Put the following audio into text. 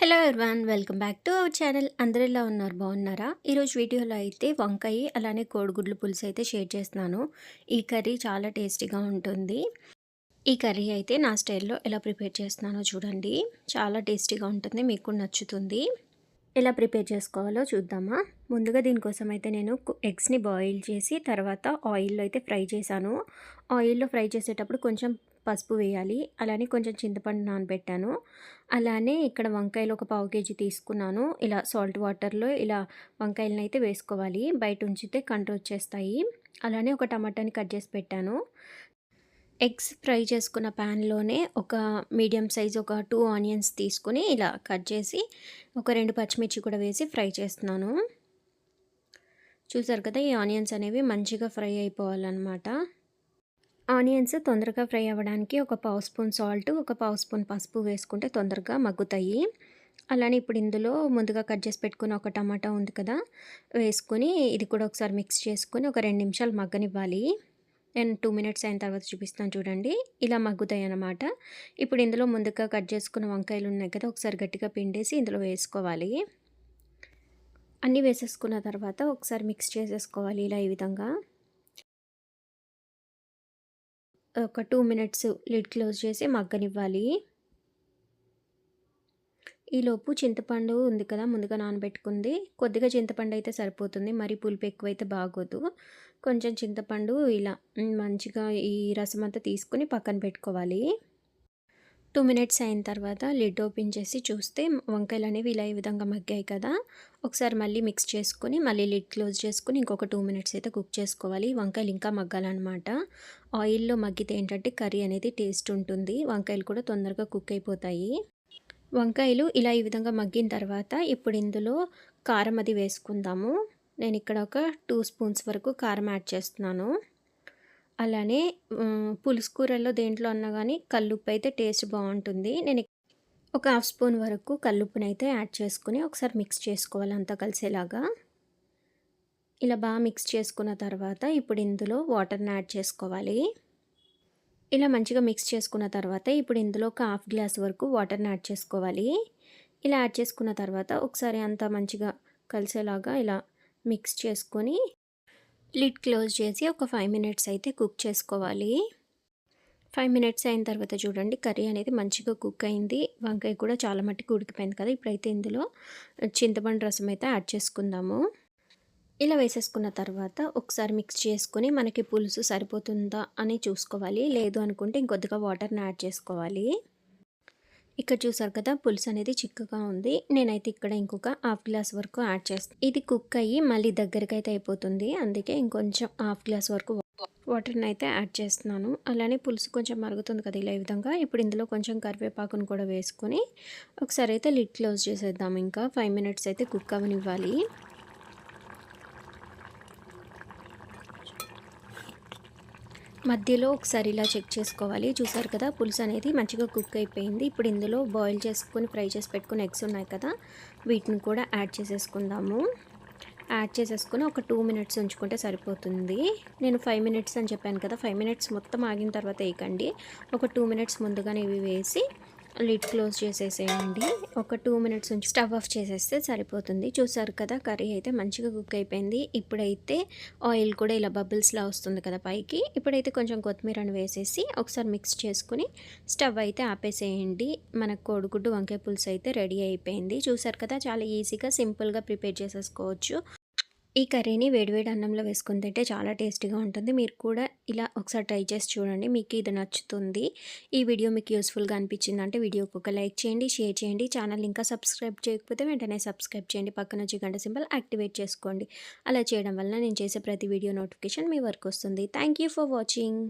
Hello everyone welcome back to our channel అందరూ ఎలా ఉన్నారు? బాగున్నారా? ఈరోజు వీడియోలో అయితే వంకాయ అలానే కోడిగుడ్లు పులుసు అయితే షేర్ చేస్తున్నాను. ఈ కర్రీ చాలా టేస్టీగా ఉంటుంది. ఈ కర్రీ అయితే నా స్టైల్లో ఎలా ప్రిపేర్ చేస్తున్నానో చూడండి. చాలా టేస్టీగా ఉంటుంది మీకు నచ్చుతుంది. ఎలా ప్రిపేర్ చేసుకోవాలో చూద్దామా? ముందుగా దీనికోసం అయితే నేను ఎగ్స్ని బాయిల్ చేసి తర్వాత ఆయిల్లో అయితే ఫ్రై చేశాను. ఆయిల్లో ఫ్రై చేసేటప్పుడు కొంచెం పసుపు వేయాలి. అలానే కొంచెం చింతపండు నానబెట్టాను. అలానే ఇక్కడ వంకాయలు ఒక పావు కేజీ తీసుకున్నాను. ఇలా సాల్ట్ వాటర్లో ఇలా వంకాయలను అయితే వేసుకోవాలి. బయట ఉంచితే కంట్రోల్ వచ్చేస్తాయి. అలానే ఒక టమాటాని కట్ చేసి పెట్టాను. ఎగ్స్ ఫ్రై చేసుకున్న ప్యాన్లోనే ఒక మీడియం సైజ్ ఒక టూ ఆనియన్స్ తీసుకొని ఇలా కట్ చేసి ఒక రెండు పచ్చిమిర్చి కూడా వేసి ఫ్రై చేస్తున్నాను. చూసారు కదా ఈ ఆనియన్స్ అనేవి మంచిగా ఫ్రై అయిపోవాలన్నమాట. ఆనియన్స్ తొందరగా ఫ్రై అవ్వడానికి ఒక పావు స్పూన్ సాల్ట్ ఒక పావు స్పూన్ పసుపు వేసుకుంటే తొందరగా మగ్గుతాయి. అలానే ఇప్పుడు ఇందులో ముందుగా కట్ చేసి పెట్టుకున్న ఒక టమాటా ఉంది కదా వేసుకొని ఇది కూడా ఒకసారి మిక్స్ చేసుకొని ఒక రెండు నిమిషాలు మగ్గనివ్వాలి. నేను టూ మినిట్స్ అయిన తర్వాత చూపిస్తాను చూడండి. ఇలా మగ్గుతాయి అన్నమాట. ఇప్పుడు ఇందులో ముందుగా కట్ చేసుకున్న వంకాయలు ఉన్నాయి కదా ఒకసారి గట్టిగా పిండేసి ఇందులో వేసుకోవాలి. అన్నీ వేసేసుకున్న తర్వాత ఒకసారి మిక్స్ చేసేసుకోవాలి ఇలా ఈ విధంగా. ఒక టూ మినిట్స్ లిడ్ క్లోజ్ చేసి మగ్గనివ్వాలి ఈలోపు చింతపండు ఉంది కదా ముందుగా నానబెట్టుకుంది. కొద్దిగా చింతపండు అయితే సరిపోతుంది మరి పులుపు ఎక్కువైతే బాగోదు. కొంచెం చింతపండు ఇలా మంచిగా ఈ రసం అంతా తీసుకుని పక్కన పెట్టుకోవాలి. టూ మినిట్స్ అయిన తర్వాత లిడ్ ఓపెన్ చేసి చూస్తే వంకాయలు అనేవి ఇలా ఈ విధంగా మగ్గాయి కదా. ఒకసారి మళ్ళీ మిక్స్ చేసుకుని మళ్ళీ లిడ్ క్లోజ్ చేసుకుని ఇంకొక టూ మినిట్స్ అయితే కుక్ చేసుకోవాలి. వంకాయలు ఇంకా మగ్గాలన్నమాట. ఆయిల్లో మగ్గితే ఏంటంటే కర్రీ అనేది టేస్ట్ ఉంటుంది. వంకాయలు కూడా తొందరగా కుక్ అయిపోతాయి. వంకాయలు ఇలా ఈ విధంగా మగ్గిన తర్వాత ఇప్పుడు ఇందులో కారం అది వేసుకుందాము. నేను ఇక్కడ ఒక టూ స్పూన్స్ వరకు కారం యాడ్ చేస్తున్నాను. అలానే పులుసు కూరల్లో దేంట్లో అన్నా కానీ కల్లుప్పు అయితే టేస్ట్ బాగుంటుంది నేను ఒక హాఫ్ స్పూన్ వరకు కల్లుప్పుని అయితే యాడ్ చేసుకుని ఒకసారి మిక్స్ చేసుకోవాలి అంతా కలిసేలాగా. ఇలా బాగా మిక్స్ చేసుకున్న తర్వాత ఇప్పుడు ఇందులో వాటర్ని యాడ్ చేసుకోవాలి. ఇలా మంచిగా మిక్స్ చేసుకున్న తర్వాత ఇప్పుడు ఇందులో ఒక హాఫ్ గ్లాస్ వరకు వాటర్ని యాడ్ చేసుకోవాలి. ఇలా యాడ్ చేసుకున్న తర్వాత ఒకసారి అంతా మంచిగా కలిసేలాగా ఇలా మిక్స్ చేసుకొని లిడ్ క్లోజ్ చేసి ఒక ఫైవ్ మినిట్స్ అయితే కుక్ చేసుకోవాలి. ఫైవ్ మినిట్స్ అయిన తర్వాత చూడండి కర్రీ అనేది మంచిగా కుక్ అయింది. వంకాయ కూడా చాలా మట్టికి ఉడికిపోయింది కదా ఇప్పుడైతే ఇందులో చింతపండు రసం అయితే యాడ్ చేసుకుందాము. ఇలా వేసేసుకున్న తర్వాత ఒకసారి మిక్స్ చేసుకొని మనకి పులుసు సరిపోతుందా అని చూసుకోవాలి. లేదు అనుకుంటే ఇంకొద్దిగా వాటర్ని యాడ్ చేసుకోవాలి. ఇక్కడ చూసారు కదా పులుసు అనేది చిక్కగా ఉంది. నేనైతే ఇక్కడ ఇంకొక హాఫ్ గ్లాస్ వరకు యాడ్ చేస్తాను ఇది కుక్ అయ్యి మళ్ళీ దగ్గరికి అయితే అయిపోతుంది. అందుకే ఇంకొంచెం హాఫ్ గ్లాస్ వరకు వాటర్ని అయితే యాడ్ చేస్తున్నాను. అలానే పులుసు కొంచెం మరుగుతుంది కదా ఇలా ఈ విధంగా. ఇప్పుడు ఇందులో కొంచెం కరివేపాకును కూడా వేసుకొని ఒకసారి అయితే లిడ్ క్లోజ్ చేసేద్దాం. ఇంకా ఫైవ్ మినిట్స్ అయితే కుక్ అవనివ్వాలి. మధ్యలో ఒకసారి ఇలా చెక్ చేసుకోవాలి. చూసారు కదా పులుసు అనేది మంచిగా కుక్ అయిపోయింది. ఇప్పుడు ఇందులో బాయిల్ చేసుకొని ఫ్రై చేసి పెట్టుకుని ఎగ్స్ ఉన్నాయి కదా వీటిని కూడా యాడ్ చేసేసుకుందాము. యాడ్ చేసేసుకుని ఒక టూ మినిట్స్ ఉంచుకుంటే సరిపోతుంది. నేను ఫైవ్ మినిట్స్ అని చెప్పాను కదా ఫైవ్ మినిట్స్ మొత్తం ఆగిన తర్వాత వేయకండి. ఒక టూ మినిట్స్ ముందుగానే ఇవి వేసి లిడ్ క్లోజ్ చేసేసేయండి. ఒక టూ మినిట్స్ నుంచి స్టవ్ ఆఫ్ చేసేస్తే సరిపోతుంది. చూసారు కదా కర్రీ అయితే మంచిగా కుక్ అయిపోయింది. ఇప్పుడైతే ఆయిల్ కూడా ఇలా బబుల్స్లా వస్తుంది కదా పైకి. ఇప్పుడైతే కొంచెం కొత్తిమీరని వేసేసి ఒకసారి మిక్స్ చేసుకుని స్టవ్ అయితే ఆపేసేయండి. మన కోడిగుడ్డు వంకాయ పులుసు అయితే రెడీ అయిపోయింది. చూసారు కదా చాలా ఈజీగా సింపుల్గా ప్రిపేర్ చేసేసుకోవచ్చు. ఈ కర్రీని వేడివేడి అన్నంలో వేసుకుని తింటే చాలా టేస్టీగా ఉంటుంది. మీరు కూడా ఇలా ఒకసారి ట్రై చేసి చూడండి. మీకు ఇది నచ్చుతుంది. ఈ వీడియో మీకు యూస్ఫుల్గా అనిపించింది అంటే వీడియోకి ఒక లైక్ చేయండి షేర్ చేయండి. ఛానల్ ఇంకా సబ్స్క్రైబ్ చేయకపోతే వెంటనే సబ్స్క్రైబ్ చేయండి. పక్కన వచ్చి గంట సింబల్ యాక్టివేట్ చేసుకోండి. అలా చేయడం వల్ల నేను చేసే ప్రతి వీడియో నోటిఫికేషన్ మీ వరకు వస్తుంది. Thank for watching.